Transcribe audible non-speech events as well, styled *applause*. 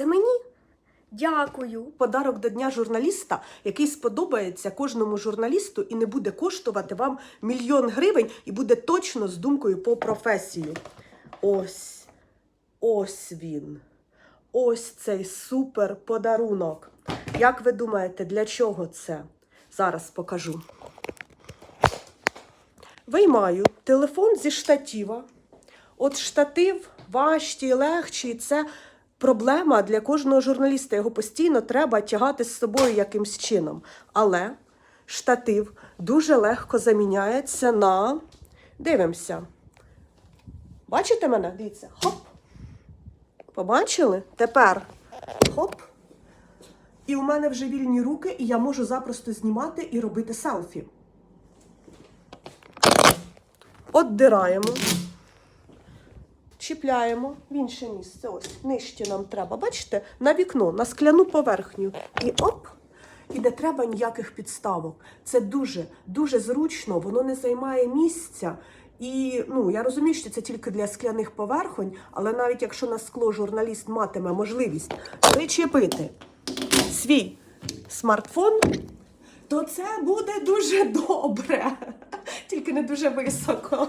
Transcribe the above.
Це мені? Дякую. Подарок до Дня журналіста, який сподобається кожному журналісту і не буде коштувати вам мільйон гривень, і буде точно з думкою по професію. Ось, ось він. Ось цей супер подарунок. Як ви думаєте, для чого це? Зараз покажу. Виймаю телефон зі штатіва. От штатив важчий, легший. Це проблема для кожного журналіста. Його постійно треба тягати з собою якимсь чином. Але штатив дуже легко заміняється на. Дивимося. Бачите мене? Дивіться. Хоп. Побачили? Тепер хоп. І у мене вже вільні руки, і я можу запросто знімати і робити селфі. Отдираємо. Чіпляємо в інше місце. Ось, нижче нам треба. Бачите, на вікно, на скляну поверхню. І оп! І не треба ніяких підставок. Це дуже, дуже зручно, воно не займає місця. І ну, я розумію, що це тільки для скляних поверхонь, але навіть якщо на скло журналіст матиме можливість причепити свій смартфон, то це буде дуже добре. *laughs* Тільки не дуже високо.